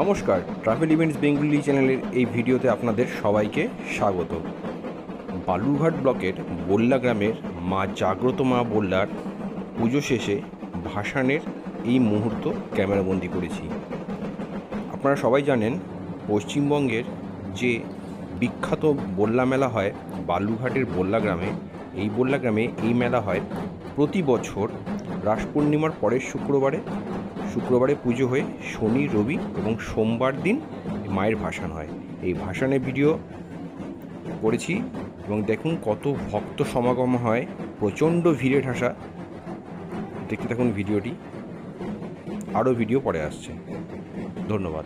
নমস্কার travel events Bengali চ্যানেলের এই ভিডিওতে আপনাদের সবাইকে স্বাগত। বালুরঘাট ব্লকের বল্লা গ্রামের মা জাগ্রত মা বল্লার পুজো শেষে ভাসানের এই মুহূর্ত ক্যামেরাবন্দি করেছি। আপনারা সবাই জানেন, পশ্চিমবঙ্গের যে বিখ্যাত বল্লা মেলা হয় বালুরঘাটের বল্লা গ্রামে, এই বল্লা গ্রামে এই মেলা হয় প্রতি বছর রাস পূর্ণিমার পরের শুক্রবারে শুক্রবারে পুজো হয়ে শনি, রবি এবং সোমবার দিন মায়ের ভাসান হয়। এই ভাসানের ভিডিও করেছি এবং দেখুন কত ভক্ত সমাগম হয়, প্রচণ্ড ভিড়ে ঠাসা। দেখতে থাকুন ভিডিওটি। আরও ভিডিও পরে আসছে। ধন্যবাদ।